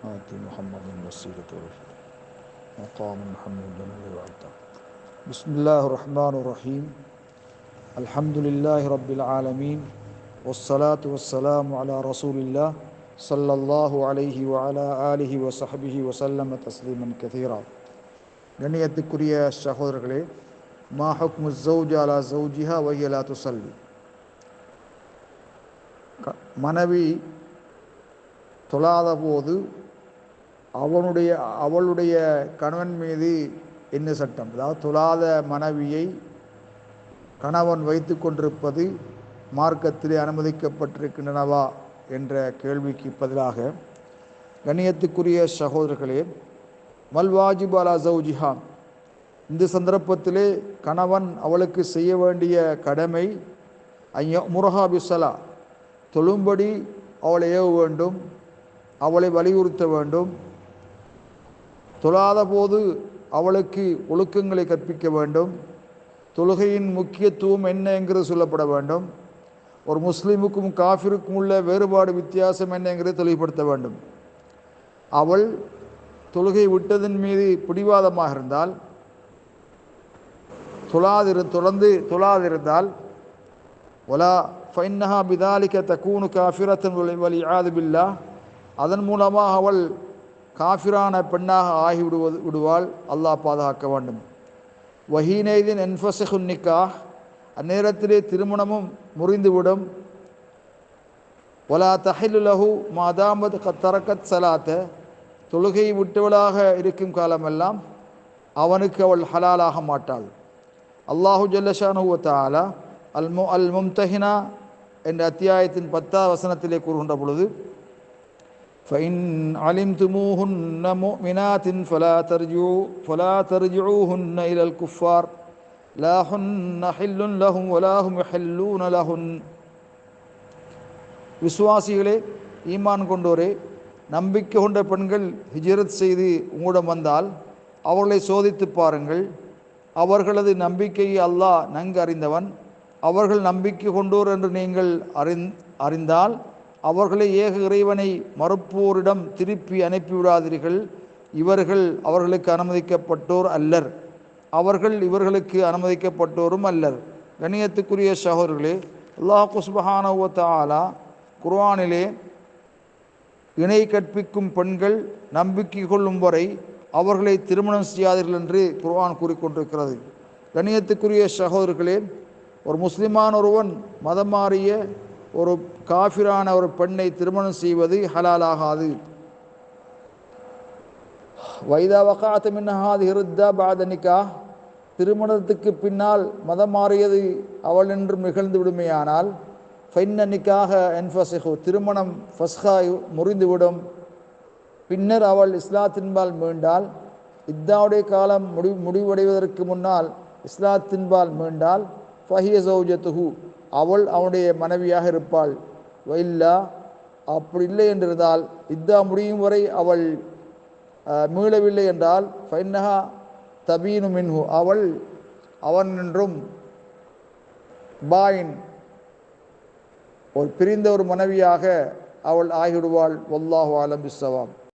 آتي محمد الوسيلة والفضل مقام محمود الذي وعدته بسم الله الرحمن الرحيم الحمد لله رب العالمين والصلاة والسلام على رسول الله صلى الله عليه وعلى آله وصحبه وسلم تسليما كثيرا கண்ணியத்துக்குரிய சகோதரர்களே மா ஹுக்மு ஜவுஜ் அலா ஜவுஜிஹா வஹியலா துசல்லி க- மனைவி தொழாத போது அவனுடைய அவளுடைய கணவன் மீது என்ன சட்டம்? அதாவது தொழாத மனைவியை கணவன் வைத்து கொண்டிருப்பது மார்க்கத்திலே அனுமதிக்கப்பட்டிருக்கின்றனவா என்ற கேள்விக்கு பதிலாக கண்ணியத்துக்குரிய சகோதரர்களே மல்வாஜிப் அலா ஜவுஜிஹா இந்த சந்தர்ப்பத்திலே கணவன் அவளுக்கு செய்ய வேண்டிய கடமை ஐயோ முரஹா பிசலா தொழும்படி அவளை ஏவ வேண்டும் அவளை வலியுறுத்த வேண்டும் தொழாத போது அவளுக்கு ஒழுக்கங்களை கற்பிக்க வேண்டும். தொழுகையின் முக்கியத்துவம் என்ன என்கிறது சொல்லப்பட வேண்டும். ஒரு முஸ்லீமுக்கும் காஃபிருக்கும் உள்ள வேறுபாடு வித்தியாசம் என்ன என்கிறது தெளிவுபடுத்த வேண்டும். அவள் தொழுகை விட்டதன் மீது பிடிவாதமாக இருந்தால் தொழாதிரு தொடர்ந்து தொழாதிருந்தால் ஒலா ஃபைன்னஹா பிதாலிக்க தக்கூனு காஃபிரத்தன் வலி ஆதுபில்லா அதன் மூலமாக அவள் காஃபிரான பெண்ணாக ஆகிவிடுவது விடுவாள் அல்லாஹ் பாதுகாக்க வேண்டும். வஹீனைதின் என்ஃபசகுன் நிக்காஹ் அந்நேரத்திலே திருமணமும் முறிந்துவிடும். ஒலா தஹிலுலகு மாதாமத் கத்தரக்கத் சலாத்த தொழுகை விட்டவளாக இருக்கும் காலமெல்லாம் அவனுக்கு அவள் ஹலாலாக மாட்டாள். அல்லாஹு ஜல்லஷானுவத்தாலா அல் மு அல் மும்தஹினா என்ற அத்தியாயத்தின் பத்தாவது வசனத்திலே கூறுகின்ற பொழுது فإن علمتموهن مؤمنات فلا ترجعوا فلا ترجعوهن إلى الكفار لا هن حل لهم ولا هم يحلون لهن விசுவாசிகளே ஈமான் கொண்டோரே நம்பிக்கை கொண்ட பெண்கள் ஹிஜரத் செய்து உங்களிடம் வந்தால் அவர்களை சோதித்து பாருங்கள் அவர்களது நம்பிக்கையை அல்லாஹ் நன்கு அறிந்தவன் அவர்கள் நம்பிக்கை கொண்டோர் என்று நீங்கள் அறிந் அறிந்தால் அவர்களை ஏக இறைவனை மறுப்போரிடம் திருப்பி அனுப்பிவிடாதீர்கள். இவர்கள் அவர்களுக்கு அனுமதிக்கப்பட்டோர் அல்லர். அவர்கள் இவர்களுக்கு அனுமதிக்கப்பட்டோரும் அல்லர். கணியத்துக்குரிய சகோதரர்களே அல்லாஹ் குஸ்பஹானவத்த ஆலா குர்வானிலே இணை கற்பிக்கும் பெண்கள் நம்பிக்கை கொள்ளும் வரை அவர்களை திருமணம் செய்யாதீர்கள் என்று குர்வான் கூறிக்கொண்டிருக்கிறது. கணியத்துக்குரிய சகோதரர்களே ஒரு முஸ்லிமான ஒருவன் மதம் மாறிய ஒரு காஃபிரான ஒரு பெண்ணை திருமணம் செய்வது ஹலாலாகாது. வைதா வகாத்த மின்னஹாது ஹிருத்தா பாதனிக்கா திருமணத்துக்கு பின்னால் மதம் மாறியது அவள் என்று நிகழ்ந்து விடுமையானால் ஃபைன்னனிக்காக என்ஃபசிஹு திருமணம் ஃபஸ்ஹாய் முறிந்துவிடும். பின்னர் அவள் இஸ்லாத்தின்பால் மீண்டால் இத்தாவுடைய காலம் முடி முடிவடைவதற்கு முன்னால் இஸ்லாத்தின்பால் மீண்டால் ஃபஹிய சௌஜத்துஹு. அவள் அவனுடைய மனைவியாக இருப்பாள். வைல்லா அப்படி இல்லை என்றிருந்தால் இத்தா முடியும் வரை அவள் மீளவில்லை என்றால் ஃபைன்னஹா தபீனு மின்ஹு அவள் அவன் என்றும் பாயின் ஒரு பிரிந்த ஒரு மனைவியாக அவள் ஆகிவிடுவாள். ஒல்லாஹு ஆலம் பிஸ்ஸவாம்